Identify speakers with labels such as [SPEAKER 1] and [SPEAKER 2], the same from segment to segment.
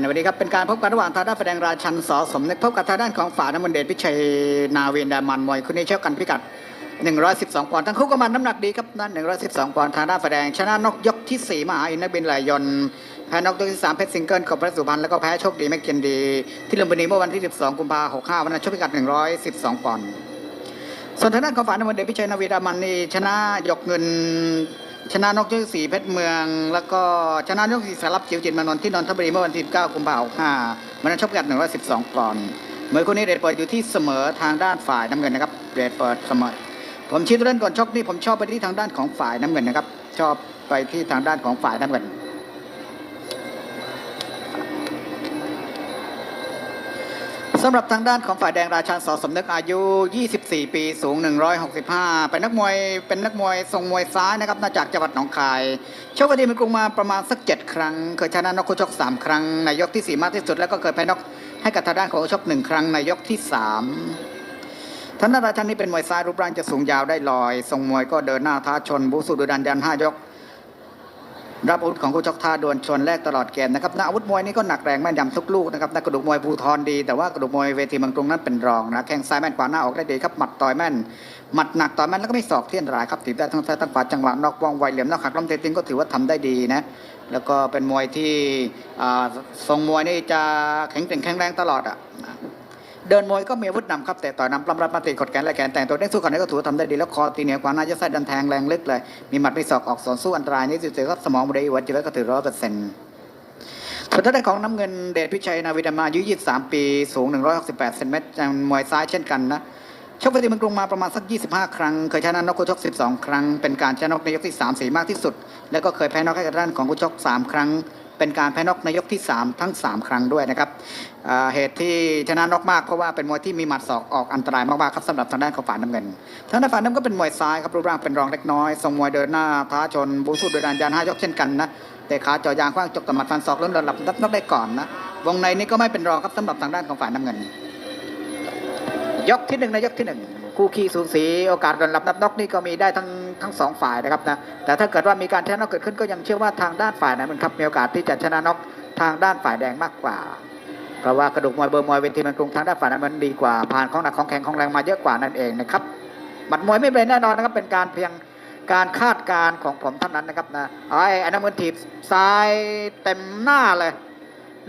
[SPEAKER 1] ในวันนี้ครับเป็นการพบกันระหว่างทางด้านแสดงราชันสอสมนึกพบกับทางด้านของฝ่าน้ำมันเดชพิชัยนาเวนดามันมวยคุณนี้เช่ากันพิกัด 112ปอนด์ทั้งคู่ก็มาน้ำหนักดีครับนั่น112ปอนด์ทางด้านแสดงชนะนกยกที่ 4 มาอินทบินไหลยนแพ้นกยกที่ 3 เพชรซิงเกิลของพระสุพรรณแล้วก็แพ้โชคดีแม็กเคนดี ที่ลุมพินีเมื่อวันที่ 12 กุมภาพันธ์65วันนั้นชกพิกัด 112ปอนด์ส่วนทางด้านของฝ่าน้ำมันเดชพิชัยนาวีรามันนี่ชนะยกเงิน ชนะนกยกสีเพชรเมือง แล้วก็ชนะนกสีสารับจิวจิตมานนท์ที่นนทบุรีเมื่อวันที่9กุมภาพันธ์65มันนั้นชกกัน112ปอนด์เมื่อคนนี้เรทเปิดอยู่ที่เสมอทางด้านฝ่ายน้ำเงินนะครับเรทเปิดเสมอ ผมชี้ตัวเล่นก่อนชกนี่ผมชอบไปที่ทางด้านของฝ่ายน้ำเงินนะครับ ชอบไปที่ทางด้านของฝ่ายน้ำเงิน สำหรับทางด้านของฝ่ายแดงราชันสอสมนึกอายุ 24 ปี สูง 165 เป็นนักมวย เป็นนักมวยทรงมวยซ้ายนะครับ มาจากจังหวัดหนองคายชกกันทีมกรุงมาประมาณสัก 7 ครั้ง เคยชนะนกคู่ชก 3 ครั้ง ในยกที่ 4 มากที่สุด แล้วก็เคยแพ้นกให้กับทางด้านของชก 1 ครั้ง ในยกที่ 3ท่านราชันนี่เป็นมวยซ้ายรูปร่างจะสูงยาวได้ลอย ทรงมวยก็เดินหน้าท้าชนบูสุดุดันยันห้ายก รับอาวุธของคู่ชกท่าดวลชนแรกตลอดเกมนะครับนักอาวุธมวยนี่ก็หนักแรงแม่นยำทุกลูกนะครับนักกระดูกมวยภูทรดี แต่ว่ากระดูกมวยเวทีเมืองกรุงนั้นเป็นรองนะแข้งซ้ายแม่นขวาหน้าออกได้ดีครับหมัดต่อยแม่นหมัดหนักต่อยแม่นแล้วก็ไม่ศอกเที่ยนรายครับถีบได้ทั้งซ้ายทั้งขวาจังหวะนอกว่องไวเหลี่ยมนอกหักล้มเตะติงก็ถือว่าทำได้ดีนะแล้วก็เป็นมวยที่ทรงมวยนี่จะแข็งแกร่งแข็งแรงตลอดอะ เดินมวยก็มีอาวุธนำครับแต่ต่อยนำปล้ำรับมาตีกดแขนและแขนแต่งตัวเด้งสู้กันนี้ก็ถือทำได้ดีแล้วคอตีเหนือขวาหน้าจะใส่ดันแทงแรงลึกเลยมีหมัดมีศอกออกสวนสู้อันตรายนี่สุดๆครับสมองบริวัตจิตก็ถือร้อยเปอร์เซ็นต์ส่วนทางด้านของน้ำเงินเดชพิชัยนาวิดามาอายุ 23 ปีสูง 168เซนติเมตรมวยซ้ายเช่นกันนะชกไปที่เมืองกรุงมาประมาณสัก 25 ครั้ง เคยชนะนกคู่ชก 12 ครั้ง เป็นการชนะนกในยกที่ 3 4 มากที่สุด แล้วก็เคยแพ้นกให้กับด้านของคู่ชก 3 ครั้ง เป็นการแพ้นกในยกที่ 3 ทั้ง 3 ครั้งด้วยนะครับเหตุที่ชนะนกมากเพราะว่าเป็นมวยที่มีหมัดศอกออกอันตรายมากๆครับสำหรับทางด้านของฝ่ายน้ำเงินทางด้านฝ่ายน้ำก็เป็นมวยซ้ายครับรูปร่างเป็นรองเล็กน้อยทรงมวยเดินหน้าท้าชนบูสุดโดยดานยานห้ายกเช่นกันนะแต่ขาเจ่อยางคว้างจกตะหมัดฟันศอกเริ่มระดับนับนกได้ก่อนนะวงในนี้ก็ไม่เป็นรองครับสำหรับทางด้านของฝ่ายน้ำเงิน ยกที่หนึ่งในยกที่หนึ่ง คู่ขี้สูสีโอกาสโดนรับนับนกนี่ก็มีได้ทั้งทั้งสองฝ่ายนะครับนะแต่ถ้าเกิดว่ามีการชนะนกเกิดขึ้นก็ยังเชื่อว่าทางด้านฝ่ายนั้นมันครับมีโอกาสที่จะชนะนอกทางด้านฝ่ายแดงมากกว่า เพราะว่ากระดูกมวยเบอร์มวยเวทีมันกรุงทางด้านฝ่ายนั้นมันดีกว่าผ่านของหนักของแข็งของแรงมาเยอะกว่านั่นเองนะครับหมัดมวยไม่เป็นแน่นอนนะครับเป็นการเพียงการคาดการณ์ของผมเท่านั้นนะครับนะไอ้ไอ้น้ำมือถีบซ้ายเต็มหน้าเลย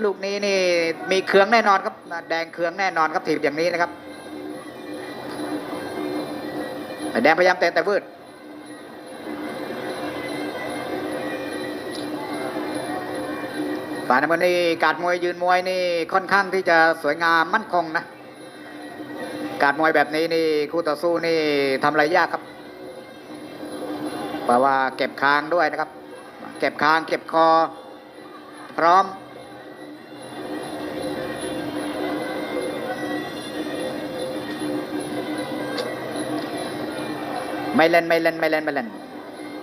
[SPEAKER 1] ลูกนี้นี่มีเครืองแน่นอนครับแดงเครืองแน่นอนครับถีบอย่างนี้นะครับ แดงพยายามเตะแต่วืดฝ่ายน้ำเงินนี่การมวยยืนมวยนี่ค่อนข้างที่จะสวยงามมั่นคงนะ การมวยแบบนี้นี่คู่ต่อสู้นี่ทำอะไรยากครับเพราะว่าเก็บคางด้วยนะครับ เก็บคางเก็บคอ พร้อม ไม่เล่นไม่เล่นไม่เล่นไม่เล่น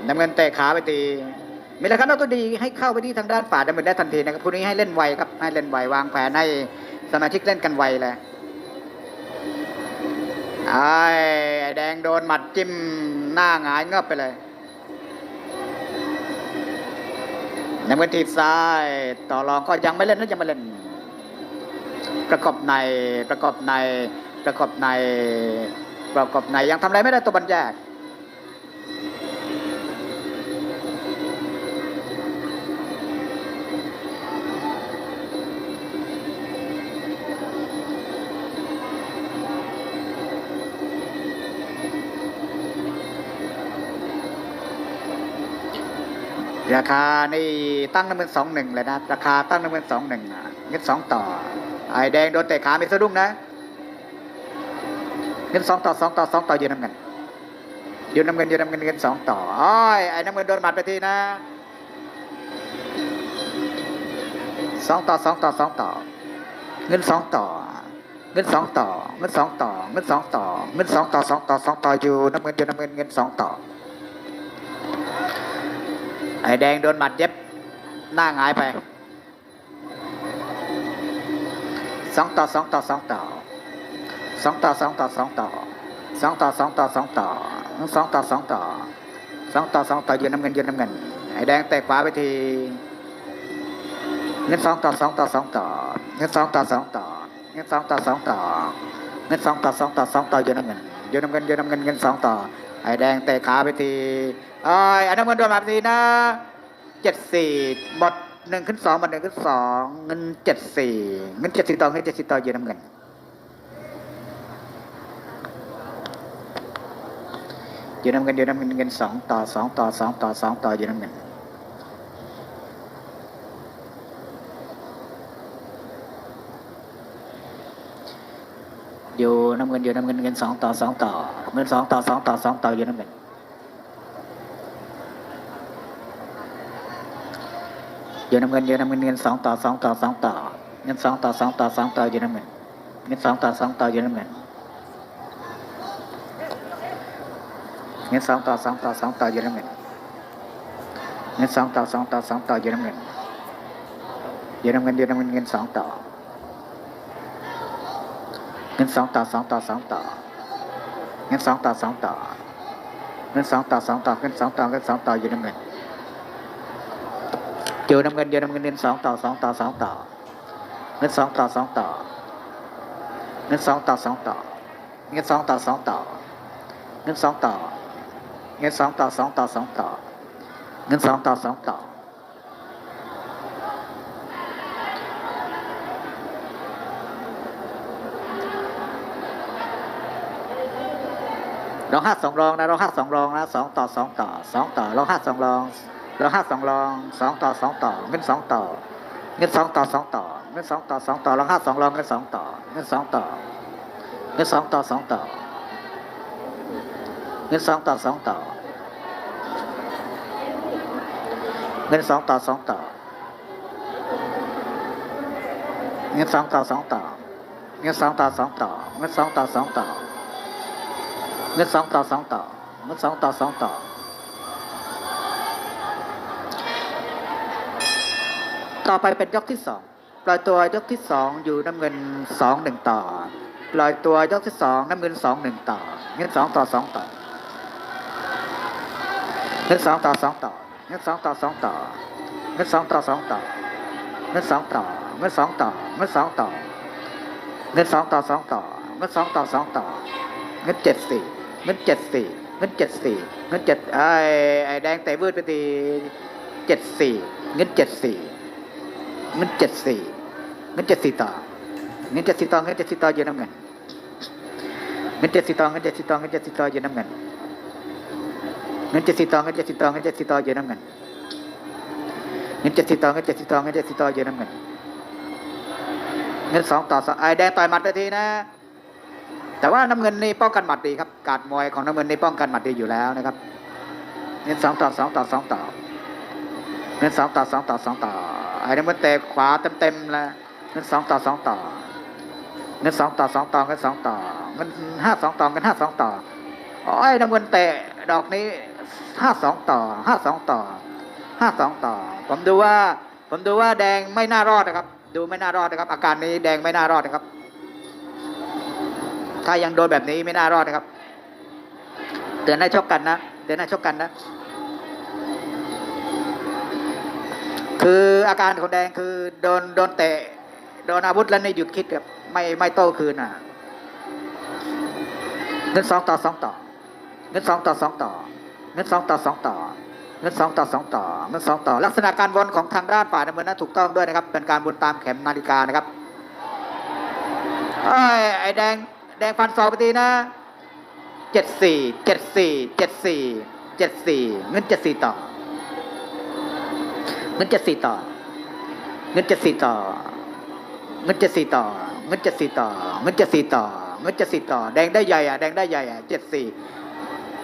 [SPEAKER 1] น้ำเงินเตะขาไปตีมีราคาตัวดีให้เข้าไปที่ทางด้านฝ่ายน้ำเงินได้ทันทีนะครับคู่นี้ให้เล่นไวครับให้เล่นไววางแผนให้สมาชิกเล่นกันไวเลยไอ้ไอ้แดงโดนหมัดจิ้มหน้าหงายเงือบไปเลยน้ำเงินทีบซ้าย ต่อรองก็ยังไม่เล่นนะยังไม่เล่น ประกอบในประกอบในประกอบในประกอบในยังทำอะไรไม่ได้ตัวบรรยาก ราคานี่ตั้งน้ำมันสองหนึ่งเลยนะ ราคาตั้งน้ำมันสองหนึ่งเงินสองต่อ ไอ้แดงโดนเตะขาไม่สะดุ้งนะเงินสองต่อสองต่อสองต่อยืนน้ำเงินยืนน้ำเงินยืนน้ำเงินเงินสองต่ออ้อยไอ้น้ำเงินโดนหมัดไปทีนะสองต่อสองต่อสองต่อ เงินสองต่อ เงินสองต่อ เงินสองต่อ เงินสองต่อ เงินสองต่อสองต่อสองต่ออยู่น้ำเงินอยู่น้ำเงินเงินสองต่อ ไอ้แดงโดนหมัดเย็บ หน้าหงายไปสองต่อสองต่อสองต่อสองต่อสองต่อสองต่อสองต่อสองต่อสองต่อสองต่อสองต่อสองต่อสองต่อยืนน้ำเงินยืนน้ำเงินไอ้แดงเตะขวาไปทีเงินสองต่อสองต่อสองต่อเงินสองต่อสองต่อเงินสองต่อสองต่อเงินสองต่อสองต่อสองต่อยู่น้ำเงิน ยู่น้ำเงินยู่น้ำเงินเงินสองต่อ ไอ้แดงเตะขาไปทีไอ้ไอ้น้ำเงินโดนมาทีนะเจ็ดสี่บดหนึ่งขึ้นสองบดหนึ่งขึ้นสองเงินเจ็ดสี่เงินเจ็ดสี่ต่อเงินเจ็ดสี่ต่ออยู่น้ำเงินอยู่น้ำเงินอยู่น้ำเงินเงินสองต่อสองต่อสองต่อสองต่ออยู่น้ำเงิน อยู่น้ำเงินอยู่น้ำเงินเงินสองต่อสองต่อ เงินสองต่อสองต่อสองต่ออยู่น้ำเงินอยู่น้ำเงินอยู่น้ำเงินเงินสองต่อสองต่อสองต่อ เงินสองต่อสองต่อสองต่ออยู่น้ำเงินเงินสองต่อสองต่ออยู่น้ำเงินเงินสองต่อสองต่อสองต่ออยู่น้ำเงินเงินสองต่อสองต่อสองต่ออยู่น้ำเงินอยู่น้ำเงินอยู่น้ำเงินเงินสองต่อ งินสองต่อสองต่อสองต่อเงินสองต่อสองต่อเงินสองต่อสองต่อเงินสองต่อเงินสองต่ออยู่น้ำเงินอยู่น้ำเงินอยู่น้ำเงินเงินสองต่อสองต่อสองต่อเงินสองต่อสองต่อเงินสองต่อสองต่อเงินสองต่อสองต่อเงินสองต่อเงินสองต่อสองต่อสองต่อเงินสองต่อสองต่อ เราห้าสองรองนะเราห้าสองรองนะสองต่อสองต่อสองต่อเราห้าสองรองเราห้าสองรองสองต่อสองต่อเงินสองต่อเงินสองต่อสองต่อเงินสองต่อสองต่อเราห้าสองรองเงินสองต่อเงินสองต่อเงินสองต่อสองต่อเงินสองต่อสองต่อเงินสองต่อสองต่อเงินสองต่อสองต่อเงินสองต่อสองต่อเงินสองต่อสองต่อ เงินสองต่อสองต่อเงินสองต่อสองต่อต่อไปเป็นยกที่สองปล่อยตัวยกที่สองอยู่น้ำเงินสองหนึ่งต่อ ปล่อยตัวยกที่สองน้ำเงินสองหนึ่งต่อ เงินสองต่อสองต่อ เงินสองต่อสองต่อ เงินสองต่อสองต่อ เงินสองต่อสองต่อ เงินสองต่อ เงินสองต่อ เงินสองต่อ เงินสองต่อสองต่อ เงินสองต่อสองต่อ เงินเจ็ดสี่ เงินเจ็ดสี่เงินเจ็ดสี่เงินเจ็ดไอ้ไอ้แดงเตะวืดไปทีเจ็ดสี่เงินเจ็ดสี่เงินเจ็ดสี่เงินเจ็ดสี่ต่อเงินเจ็ดสี่ต่อเงินเจ็ดสี่ต่อเยอะน้ำเงินเงินเจ็ดสี่ต่อเงินเจ็ดสี่ต่อเงินเจ็ดสี่ต่อเยอะน้ำเงินเงินเจ็ดสี่ต่อเงินเจ็ดสี่ต่อเงินเจ็ดสี่ต่อเยอะน้ำเงินเงินเจ็ดสี่ต่อเงินเจ็ดสี่ต่อเงินเจ็ดสี่ต่อเยอะน้ำเงินเงินสองต่อสองไอ้แดงต่อยหมัดไปทีนะ แต่ว่าน้ำเงินนี่ป้องกันหมัดดีครับ การมวยของน้ำเงินนี่ป้องกันหมัดดีอยู่แล้วนะครับเงินสองต่อสองต่อสองต่อเงินสองต่อสองต่อสองต่อไอ้น้ำเงินเตะขวาเต็มเต็มๆแล้วเงินสองต่อสองต่อเงินสองต่อสองต่อเงินสองต่อเงินห้าสองต่อเงินห้าสองต่อโอ้ยน้ำเงินเตะดอกนี้ห้าสองต่อห้าสองต่อห้าสองต่อ ผมดูว่า ผมดูว่าแดงไม่น่ารอดนะครับ ดูไม่น่ารอดนะครับ อาการนี้แดงไม่น่ารอดนะครับ ถ้ายังโดนแบบนี้ไม่น่ารอดนะครับ เตือนให้ชกกันนะเตือนให้ชกกันนะ คืออาการของแดงคือโดนโดนเตะโดนอาวุธแล้วในหยุดคิดครับไม่ไม่โต้คืนอะเงินสองต่อสองต่อเงินสองต่อสองต่อเงินสองต่อสองต่อเงินสองต่อสองต่อเงินสองต่อ ลักษณะการวนของทางด้านฝ่ายน้ำเงินนั้นถูกต้องด้วยนะครับ เป็นการวนตามเข็มนาฬิกานะครับไอ้ไอ้แดง แดงฟันสองไปทีนะเจ็ดสี่เจ็ดสี่เจ็ดสี่เจ็ดสี่เงินเจ็ดสี่ต่อ เงินเจ็ดสี่ต่อ เงินเจ็ดสี่ต่อ เงินเจ็ดสี่ต่อ เงินเจ็ดสี่ต่อ เงินเจ็ดสี่ต่อ เงินเจ็ดสี่ต่อ แดงได้ใหญ่อะแดงได้ใหญ่อะเจ็ดสี่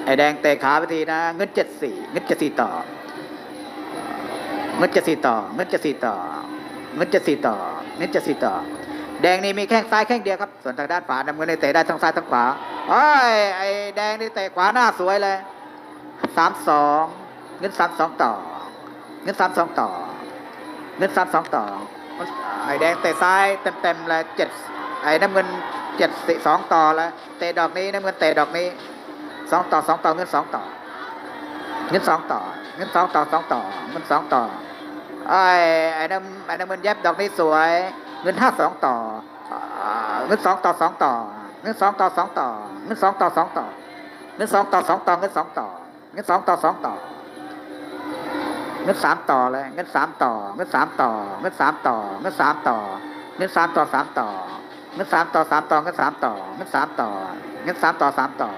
[SPEAKER 1] ไอแดงเตะขาไปทีนะ เงินเจ็ดสี่เงินเจ็ดสี่ต่อ เงินเจ็ดสี่ต่อ เงินเจ็ดสี่ต่อ เงินเจ็ดสี่ต่อ เงินเจ็ดสี่ต่อ แดงนี่มีแข้งซ้ายแข้งเดียวครับ ส่วนทางด้านขวาน้ำเงินนี่เตะได้ทั้งซ้ายทั้งขวาโอ้ยไอ้แดงนี่เตะขวาหน้าสวยเลยสามสองเงินสามสองต่อ เงินสามสองต่อ เงินสามสองต่อ ไอ้แดงเตะซ้ายเต็มๆเลยเจ็ดไอ้น้ำเงินเจ็ดสองต่อแล้วเตะดอกนี้น้ำเงินเตะดอกนี้สองต่อสองต่อเงินสองต่อ เงินสองต่อ เงินสองต่อสองต่อเงินสองต่อไอ้ไอ้น้ำไอ้น้ำเงินแยบดอกนี้สวย เงินห้าสองต่อเงินสองต่อสองต่อเงินสองต่อสองต่อเงินสองต่อสองต่อเงินสองต่อสองต่อเงินสองต่อเงินสองต่อสองต่อเงินสามต่อเลยเงินสามต่อเงินสามต่อเงินสามต่อเงินสามต่อเงินสามต่อสามต่อเงินสามต่อสามต่อเงินสามต่อเงินสามต่อเงินสามต่อสามต่อ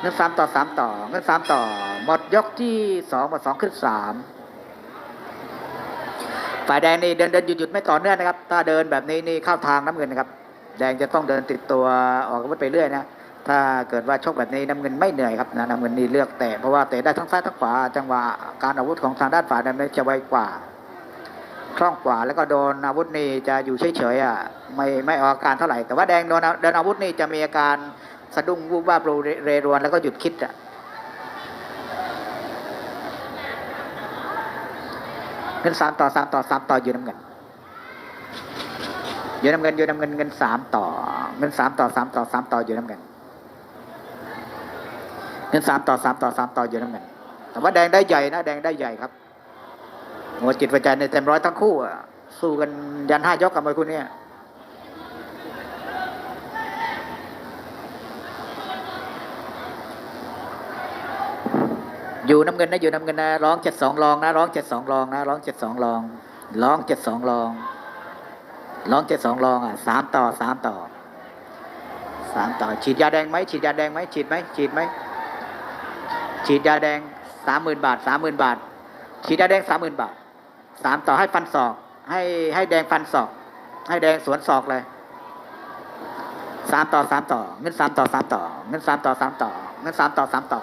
[SPEAKER 1] เงินสามต่อสามต่อเงินสามต่อหมดยกที่สองหมดสองขึ้นสาม ฝ่ายแดงนี่เดินเดินหยุดหยุดไม่ต่อเนื่องนะครับ ถ้าเดินแบบนี้นี่เข้าทางน้ำเงินนะครับ แดงจะต้องเดินติดตัวออกอาวุธไปเรื่อยนะ ถ้าเกิดว่าชกแบบนี้น้ำเงินไม่เหนื่อยครับนะน้ำเงินนี่เลือกเตะเพราะว่าเตะได้ทั้งซ้ายทั้งขวา จังหวะการอาวุธของทางด้านฝ่ายแดงนี่จะไวกว่าคล่องกว่าแล้วก็โดนอาวุธนี่จะอยู่เฉยๆอะไม่ไม่ออกอาการเท่าไหร่แต่ว่าแดงโดนเดินอาวุธนี่จะมีอาการสะดุ้งวูบวาบเรรวนแล้วก็หยุดคิดอะ เงินสามต่อสามต่อสามต่ออยู่น้ำเงินอยู่น้ำเงินอยู่น้ำเงินเงินสามต่อ เงินสามต่อสามต่อสามต่ออยู่น้ำเงินเงินสามต่อสามต่อสามต่ออยู่น้ำเงินแต่ว่าแดงได้ใหญ่นะแดงได้ใหญ่ครับหัวจิตหัวใจในเต็มร้อยทั้งคู่อะสู้กันยันห้ายกกับมวยคู่นี้ อยู่น้ำเงินนะอยู่น้ำเงินนะร้องเจ็ดสองรองนะร้องเจ็ดสองรองนะร้องเจ็ดสองรองร้องเจ็ดสองรองร้องเจ็ดสองรองอะสามต่อสามต่อสามต่อ ฉีดยาแดงไหมฉีดยาแดงไหมฉีดไหมฉีดไหมฉีดยาแดงสามหมื่นบาทสามหมื่นบาท ฉีดยาแดงสามหมื่นบาทสามต่อให้ฟันศอก ให้ให้แดงฟันศอก ให้แดงสวนศอกเลยสามต่อสามต่อ เงินสามต่อสามต่อ เงินสามต่อสามต่อ เงินสามต่อสามต่อ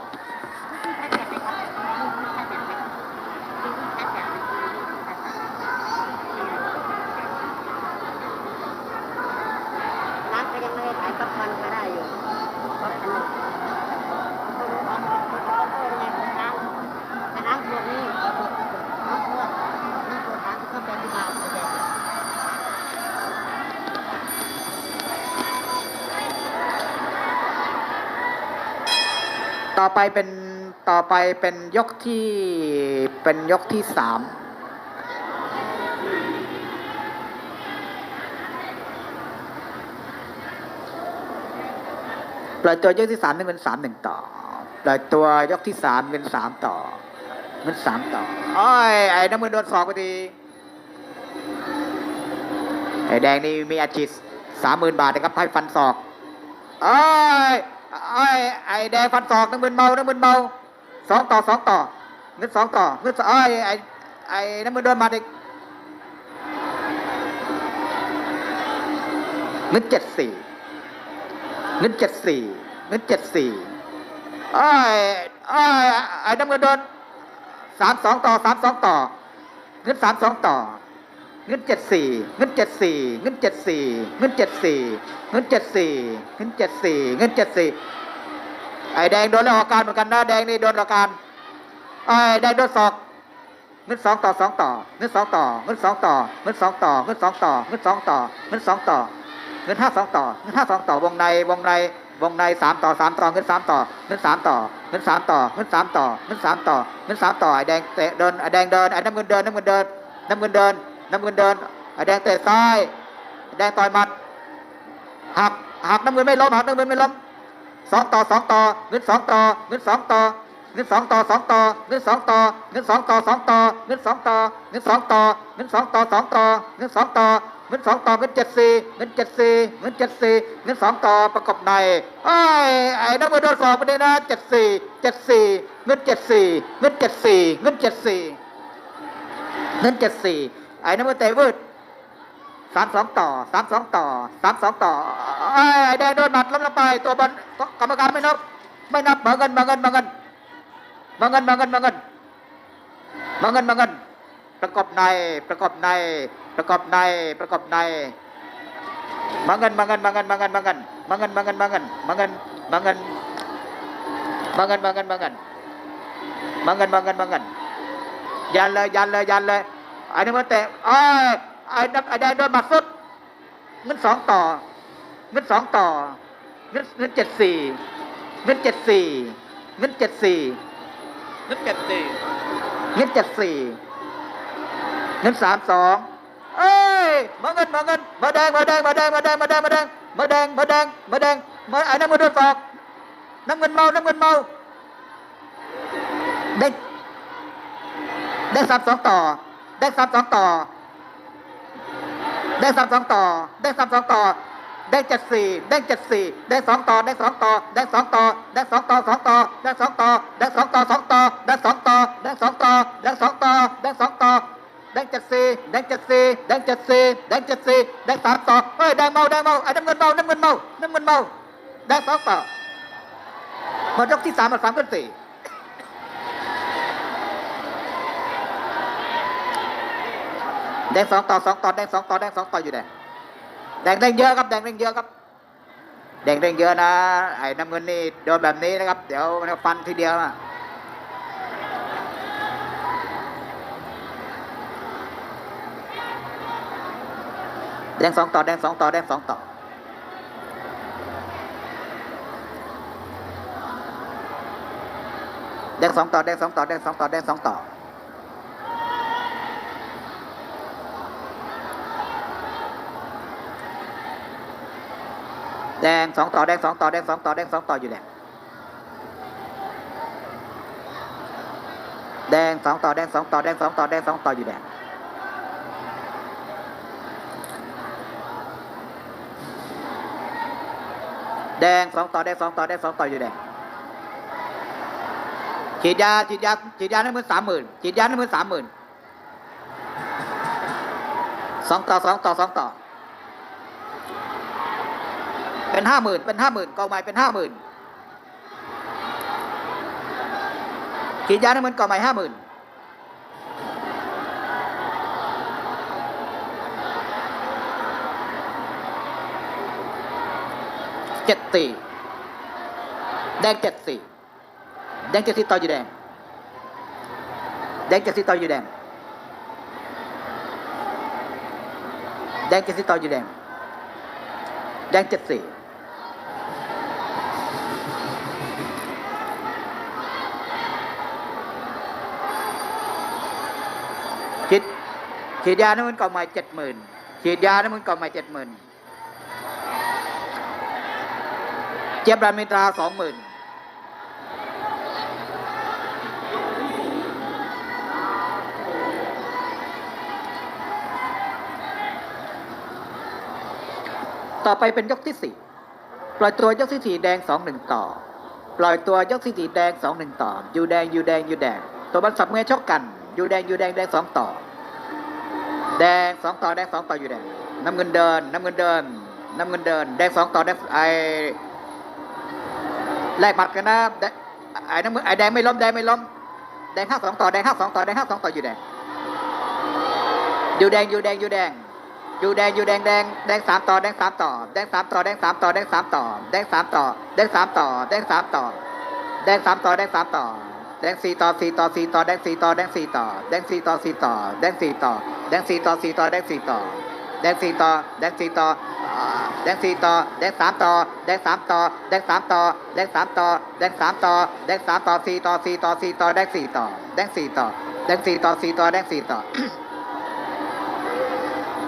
[SPEAKER 2] เป็น
[SPEAKER 1] ต่อไปเป็นยกที่เป็นยกที่สามปล่อยตัวยกที่สามเป็นสามหนึ่งต่อปล่อยตัวยกที่สามเป็นสามต่อเป็นสามต่อโอ้ยไอ้น้ำมือโดนสอกพอดีไอ้แดงนี่มีอาชีพสามหมื่นบาทนะครับให้ฟันศอกโอ้ย ไอ้ไอ้แดงฟันศอกน้ำมือเมาน้ำมือเมาสองต่อสองต่อเงินสองต่อเงินสองไอ้ไอ้ไอ้น้ำมือโดนมาอีกเงินเจ็ดสี่เงินเจ็ดสี่เงินเจ็ดสี่ไอ้ไอ้ไอ้น้ำมือโดนสามสองต่อสามสองต่อเงินสามสองต่อ เงินเจ็ดสี่เงินเจ็ดสี่เงินเจ็ดสี่เงินเจ็ดสี่เงินเจ็ดสี่เงินเจ็ดสี่เงินเจ็ดสี่ไอ้แดงโดนแล้วอาการเหมือนกันนะแดงนี่โดนอาการไอ้แดงโดนศอกเงินสองต่อสองต่อเงินสองต่อเงินสองต่อเงินสองต่อเงินสองต่อเงินสองต่อเงินสองต่อเงินห้าสองต่อเงินห้าสองต่อวงในวงในวงในสามต่อสามต่อเงินสามต่อเงินสามต่อเงินสามต่อเงินสามต่อเงินสามต่อเงินสามต่อไอ้แดงเตะเดินไอ้แดงเดินไอ้น้ำเงินเดินน้ำเงินเดินน้ำเงินเดิน น้ำเงินเดินแดงเตะซ้าย แดงต่อยหมัดหักหักน้ำเงินไม่ล้มหักน้ำเงินไม่ล้มสองต่อสองต่อเงินสองต่อเงินสองต่อเงินสองต่อสองต่อเงินสองต่อเงินสองต่อสองต่อเงินสองต่อเงินสองต่อเงินสองต่อสองต่อเงินสองต่อเงินสองต่อเงินเจ็ดสี่เงินเจ็ดสี่เงินเจ็ดสี่เงินสองต่อประกอบในไอ้ไอ้น้ำเงินโดนสอบไปเลยนะเจ็ดสี่เจ็ดสี่เงินเจ็ดสี่เงินเจ็ดสี่เงินเจ็ดสี่เงินเจ็ดสี่ ไอ้น้ำเงินเตะวืดสามสองต่อสามสองต่อสามสองต่อไอ้ยแดงโดนหมัดล้มลงไป ตัวบอลกรรมการไม่นับ ไม่นับมาเงินมาเงินมาเงินมาเงินมาเงินมาเงินมาเงินมาเงินประกอบในประกอบในประกอบในประกอบในมาเงินมาเงินมาเงินมาเงินมาเงินมาเงินมาเงินมาเงินมาเงินมาเงินมาเงินมาเงินมาเงินมาเงินมาเงินมาเงินยันเลยยันเลยยันเลย อ้นี่มันเตะไอ้ยไอ้นับไอ้แดงโดนหมัดสุดเงินสองต่อเงินสองต่อเงินเงินเจ็ดสี่เงินเจ็ดสี่เงินเจ็ดสี่
[SPEAKER 3] นึกเจ็ดสี่
[SPEAKER 1] เงินเจ็ดสี่เงินสามสองเอ้ยมาเงินมาเงินมาแดงมาแดงมาแดงมาแดงมาแดงมาแดงมาแดงมาแดงมาแดงมาไอ้น้ำเงินโดนศอกน้ำเงินเมาน้ำเงินเมาได้ได้สามสองต่อ ได้สามสองต่อ ได้สามสองต่อ ได้สามสองต่อ ได้เจ็ดสี่ได้เจ็ดสี่ได้สองต่อ ได้สองต่อ ได้สองต่อ ได้สองต่อสองต่อ ได้สองต่อ ได้สองต่อสองต่อ ได้สองต่อ ได้สองต่อ ได้สองต่อ ได้สองต่อได้เจ็ดสี่ได้เจ็ดสี่ได้เจ็ดสี่ได้เจ็ดสี่ได้สามต่อเฮ้ยได้เมาได้เมาไอ้น้ำเงินเมาน้ำเงินเมาน้ำเงินเมาได้สองต่อหมดยกที่สามมาสามกันสี่ แดงสองต่อสองต่อแดงสองต่อแดงสองต่ออยู่แดงแดงแดงเยอะครับแดงแดงเยอะครับแดงแดงเยอะนะไอ้น้ำเงินนี่โดนแบบนี้นะครับ เดี๋ยวมันฟันทีเดียวนะแดงสองต่อแดงสองต่อแดงสองต่อแดงสองต่อแดงสองต่อแดงสองต่อแดงสองต่อ แดงสองต่อแดงสองต่อแดงสองต่อแดงสองต่ออยู่แดงแดงสองต่อแดงสองต่อแดงสองต่อแดงสองต่ออยู่แดงแดงสองต่อแดงสองต่อแดงสองต่ออยู่แดงฉีดยาฉีดยาฉีดยาหน้ำมือสามหมื่นฉีดยาหน้ำมือสามหมื่นสองต่อสองต่อสองต่อ เป็นห้าหมื่นเป็นห้าหมื่นกองใหม่เป็นห้าหมื่นขีดยาน้ำมันกองใหม่ห้าหมื่นเจ็ดสี่แดงเจ็ดสี่แดงเจ็ดสี่ต่ออยู่แดงแดงเจ็ดสี่ต่อยู่แดงแดงเจ็ดสี่ต่ออยู่แดงแดงเจ็ดสี่ ฉีดยาน้ำมันกล่องใหม่เจ็ดหมื่นฉีดยาน้ำมันกล่องใหม่เจ็ดหมื่นเจี๊ยบรามิตราสองหมื่นต่อไปเป็นยกที่สี่ปล่อยตัวยกที่สี่แดงสองหนึ่งต่อ ปล่อยตัวยกที่สี่แดงสองหนึ่งต่อ อยู่แดงอยู่แดงอยู่แดง ตัวบันสับเมื่อชกกัน อยู่แดงอยู่แดงแดงสองต่อ แดงสองต่อแดงสองต่ออยู่แดงน้ำเงินเดิน น้ำเงินเดิน น้ำเงินเดิน แดงสองต่อแดงไอแลกบัตรกันนะไอ้น้ำเงินไอ้แดงไม่ล้มแดงไม่ล้มแดงห้าสองต่อแดงห้าสองต่อแดงห้าสองต่ออยู่แดงอยู่แดงอยู่แดงอยู่แดงอยู่แดงอยู่แดงแดงแดงสามต่อแดงสามต่อแดงสามต่อแดงสามต่อแดงสามต่อแดงสามต่อแดงสามต่อแดงสามต่อแดงสามต่อแดงสามต่อ แดงสี่ต่อสี่ต่อสี่ต่อแดงสี่ต่อแดงสี่ต่อแดงสี่ต่อสี่ต่อแดงสี่ต่อแดงสี่ต่อสี่ต่อแดงสี่ต่อแดงสี่ต่อแดงสี่ต่อแดงสี่ต่อแดงสามต่อแดงสามต่อแดงสามต่อแดงสามต่อแดงสามต่อแดงสามต่อสี่ต่อสี่ต่อสี่ต่อแดงสี่ต่อแดงสี่ต่อแดงสี่ต่อสี่ต่อแดงสี่ต่อ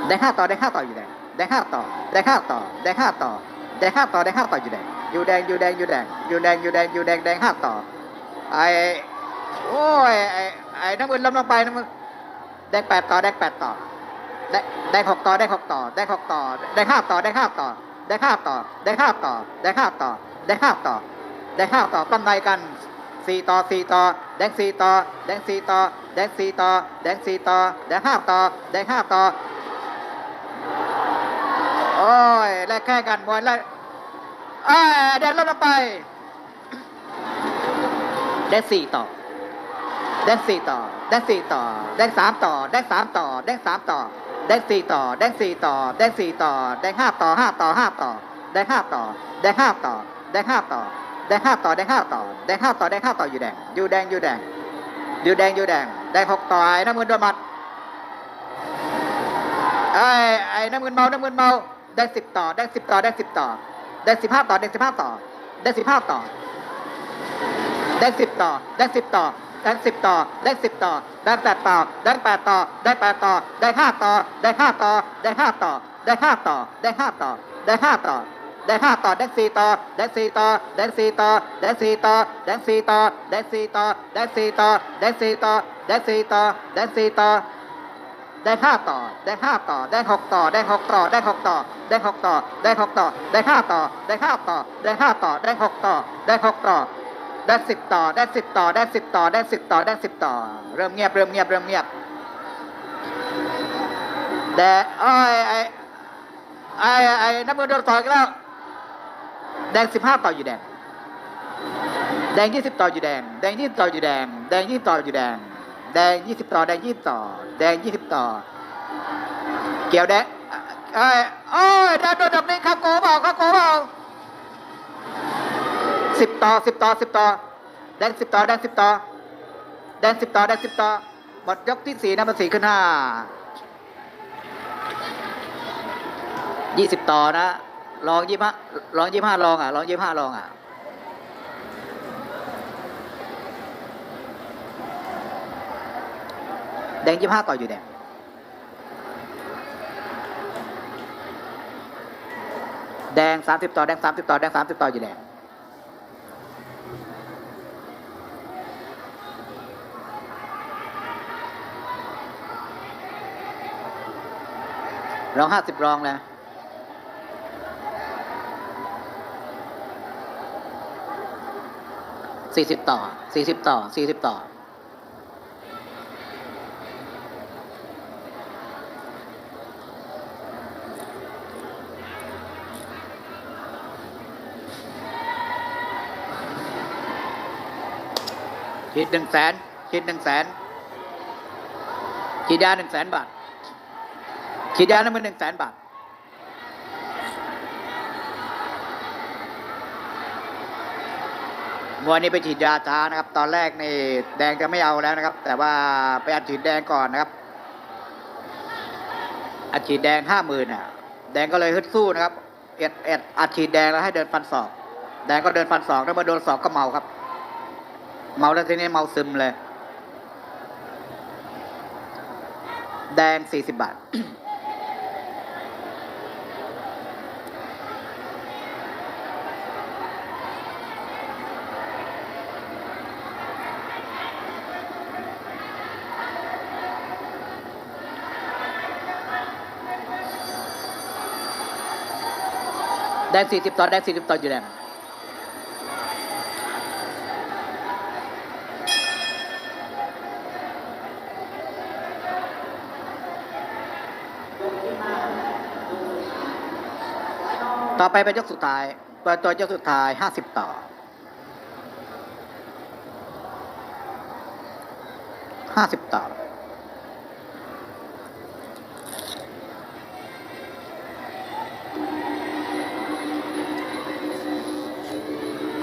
[SPEAKER 1] แดงห้าต่อแดงห้าต่ออยู่แดงแดงห้าต่อแดงห้าต่อแดงห้าต่อแดงห้าต่อแดงห้าต่ออยู่แดงอยู่แดงอยู่แดงอยู่แดงอยู่แดงอยู่แดงอยู่แดงแดงห้าต่อ ไอ้โอ้ยไอ้ไอ้น้ำมือล้มลงไปน้ำมือแดงแปดต่อแดงแปดต่อแดงแดงหกต่อแดงหกต่อแดงหกต่อแดงห้าต่อแดงห้าต่อแดงห้าต่อแดงห้าต่อแดงห้าต่อแดงห้าต่อแดงห้าต่อตั้งในกันสี่ต่อสี่ต่อแดงสี่ต่อแดงสี่ต่อแดงสี่ต่อแดงสี่ต่อแดงห้าต่อแดงห้าต่อโอ้ยแลกแค่กันมวยแล้วอ่าแดงลดลงไป แดงสี่ต่อแดงสี่ต่อแดงสี่ต่อแดงสามต่อแดงสามต่อแดงสามต่อแดงสี่ต่อแดงสี่ต่อแดงสี่ต่อแดงห้าต่อห้าต่อห้าต่อแดงห้าต่อแดงห้าต่อแดงห้าต่อแดงห้าต่อแดงห้าต่อแดงห้าต่อแดงห้าต่ออยู่แดง อยู่แดง อยู่แดง อยู่แดง อยู่แดงแดงหกต่อไอ้น้ำเงินโดนมัดไอ้ไอ้น้ำเงินเมาน้ำเงินเมา ได้สิบต่อ ได้สิบต่อ ได้สิบต่อ ได้สิบห้าต่อ ได้สิบห้าต่อ ได้สิบห้าต่อ ได้สิบต่อ ได้สิบต่อแดงสิบต่อแดงสิบต่อแดงแปดต่อแดงแปดต่อแดงแปดต่อแดงห้าต่อแดงห้าต่อแดงห้าต่อแดงห้าต่อแดงห้าต่อแดงห้าต่อแดงห้าต่อแดงสี่ต่อแดงสี่ต่อแดงสี่ต่อแดงสี่ต่อแดงสี่ต่อแดงสี่ต่อแดงสี่ต่อแดงสี่ต่อแดงสี่ต่อแดงสี่ต่อได้ห้าต่อ ได้ห้าต่อ ได้หกต่อ ได้หกต่อ ได้หกต่อ ได้หกต่อ ได้หกต่อ ได้ห้าต่อ ได้ห้าต่อ ได้ห้าต่อ ได้หกต่อ ได้หกต่อ ได้สิบต่อได้สิบต่อได้สิบต่อได้สิบต่อได้สิบต่อ เริ่มเงียบเริ่มเงียบเริ่มเงียบแดไอ้ไอ้ไอ้ไอ้นักมวยโดนต่อยอีกแล้วแดงสิบห้าต่ออยู่แดงแดงยี่สิบต่ออยู่แดงแดงยี่สิบต่ออยู่แดงแดงยี่สิบต่ออยู่แดงแดงยี่สิบต่อแดงยี่สิบต่อ แดงยี่สิบต่อ เกี่ยวแดงเอ้โอ้ยแดงโดนแบบนี้เข้าโกเปล่าเข้าโกเปล่า สิบต่อสิบต่อสิบต่อแดงสิบต่อแดงสิบต่อแดงสิบต่อแดงสิบต่อหมดยกที่สี่นะมันสี่ขึ้นห้ายี่สิบต่อนะลองยี่ห้าลองยี่ห้าลองอะลองยี่ห้าลองอะแดงยี่ห้าต่ออยู่แดงแดงสามสิบต่อแดงสามสิบต่อแดงสามสิบต่ออยู่แดง รองห้าสิบรองแล้วสี่สิบต่อสี่สิบต่อสี่สิบต่อคิดหนึ่งแสนคิดหนึ่งแสนฉีดยาหนึ่งแสนบาท ฉีดยาน้ำมันหนึ่งแสนบาท มวยนี้ไปฉีดยาช้านะครับ ตอนแรกนี่แดงจะไม่เอาแล้วนะครับ แต่ว่าไปอัดฉีดแดงก่อนนะครับ อัดฉีดแดงห้าหมื่นอะ แดงก็เลยฮึดสู้นะครับ เอ็ดเอ็ดอัดฉีดแดงแล้วให้เดินฟันศอก แดงก็เดินฟันศอกแล้วมาโดนศอกก็เมาครับ เมาแล้วทีนี้เมาซึมเลย แดงสี่สิบบาท แดงสี่สิบต่อแดงสี่สิบต่ออยู่แดงต่อไปเป็นยกสุดท้ายเปิดตัวยกสุดท้ายห้าสิบต่อ ห้าสิบต่อ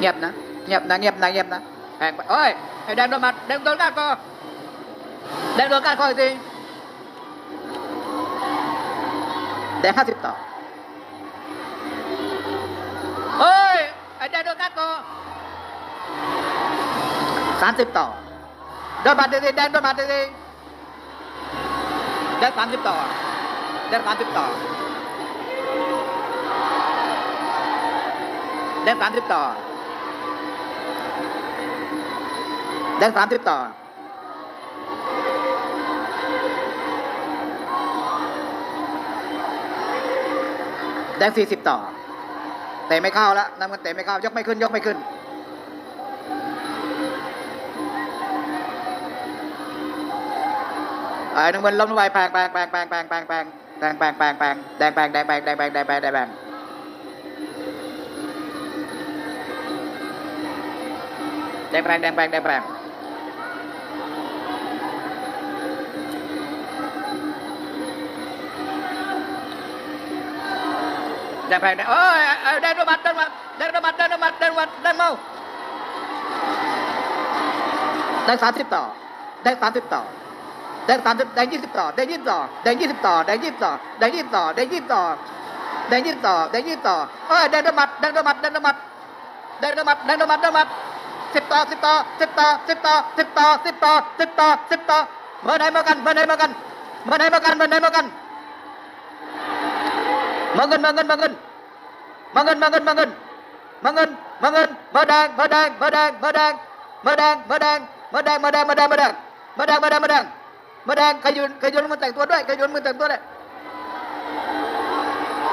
[SPEAKER 1] Nghiệp nữa, nghiệp nữa, nghiệp nữa, nghiệp nữa. Ôi, đem đôi mặt, đem đôi mặt cô. Đem đôi mặt cô gì? Để hát tiếp tỏ. Ôi, đem đôi mặt cô. Sáng tiếp tỏ. Đôi mặt gì, đem đôi mặt gì? Đem sáng tiếp tỏ. À? Đem sáng tiếp tỏ. Đem sáng tiếp tỏ. แดนสามสิบต่อโดนบาดเดีแดงโดนบาดเดีแดงสามสิบต่อ แดงสามสิบต่อแดงสามสิบต่อแดงสามสิบต่อแดงสี่สิบต่อเตะไม่เข้าแล้วนำมันเตะไม่เข้ายกไม่ขึ้นยกไม่ขึ้นไอ้น้ำมันล้มลงไปแปลงแปลงแปลงแปลงแปลงแปลงแปลงแปงแปลงแปลงแปลงแดงแปลงแดงแปลงแดงแปลงแดงแปลงแดงแปลงแดงแปลงแดงแปลงแดงแปลง แดงแปลงแดงเอ้ยเอ้ยแดงโดนมัดแดงมัดแดงโดนมัดแดงโดนมัดแดงมัดแดงเมาแดงสามสิบต่อแดงสามสิบต่อแดงสามสิบแดงยี่สิบต่อแดงยี่สิบต่อแดงยี่สิบต่อแดงยี่สิบต่อแดงยี่สิบต่อแดงยี่สิบต่อแดงยี่สิบต่อแดงยี่สิบต่อเอ้ยแดงโดนมัดแดงโดนมัดแดงโดนมัดแดงโดนมัดแดงโดนมัดแดงโดนมัดสิบต่อสิบต่อสิบต่อสิบต่อสิบต่อสิบต่อสิบต่อสิบต่อเมื่อไหนมากันเมื่อไหนมากันเมื่อไหนมากันเมื่อไหนมากัน มาเงินมาเงินมาเงินมาเงินมาเงินมาเงินมาเงินมาเงินมาแดงมาแดงมาแดงมาแดงมาแดงมาแดงมาแดงมาแดงมาแดงมาแดงมาแดงมาแดงมาแดงมาแดงขยุนขยุนมือแต่งตัวด้วยขยุนมือแต่งตัวด้วย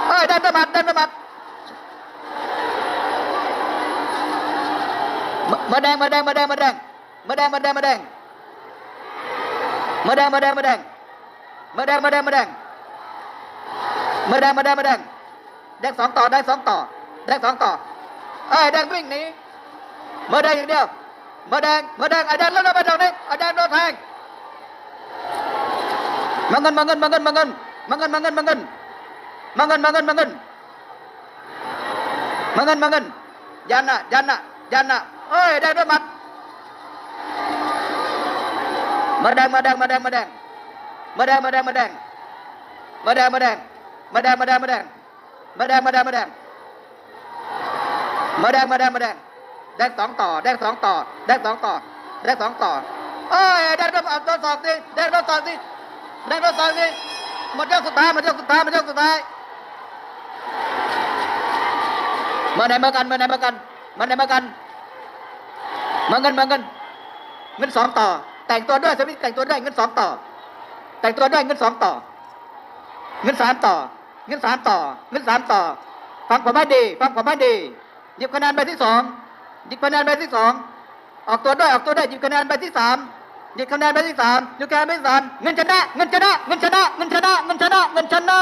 [SPEAKER 1] เอ้ยเดินประมาทเดินประมาทมามาแดงมาแดงมาแดงมาแดงมาแดงมาแดงมาแดงมาแดงมาแดงมาแดงมาแดงมาแดงมาแดง มาแดงมาแดงมาแดงแดงสองต่อแดงสองต่อแดงสองต่อไอ้แดงวิ่งหนีมาแดงอย่างเดียวมาแดงมาแดงไอ้แดงแล้วมาตรงนี้ไอ้แดงโดนแทงมาเงินมาเงินมาเงินมาเงินมาเงินมาเงินมาเงินมาเงินมาเงินมาเงินมาเงินมาเงินยันน่ะยันน่ะยันน่ะเอ้ยแดงด้วยมัดมาแดงมาแดงมาแดงมาแดงมาแดงมาแดงมาแดงมาแดงมาแดง มาแดงมาแดงมาแดงมาแดงมาแดงมาแดงมาแดงมาแดงมาแดงแดงสองต่อแดงสองต่อแดงสองต่อแดงสองต่อเอ้ยแดงโดนโดนสองสิแดงโดนสองสิแดงโดนสองสิหมดยกสุดท้ายหมดยกสุดท้ายหมดยกสุดท้ายมาไหนมากันมาไหนมากันมาไหนมากันมาเงินมาเงินเงินสองต่อ แต่งตัวด้วยสมิธแต่งตัวด้วยเงินสองต่อ แต่งตัวด้วยเงินสองต่อ เงินสามต่อ เงินสามต่อเงินสามต่อ ฟังผมให้ดี ฟังผมให้ดีหยิบคะแนนใบที่สองหยิบคะแนนใบที่สองออกตัวด้วยออกตัวได้หยิบคะแนนใบที่สามหยิบคะแนนใบที่สามหยิบคะแนนใบที่สามเงินชนะเงินชนะเงินชนะเงินชนะเงินชนะเงินชนะ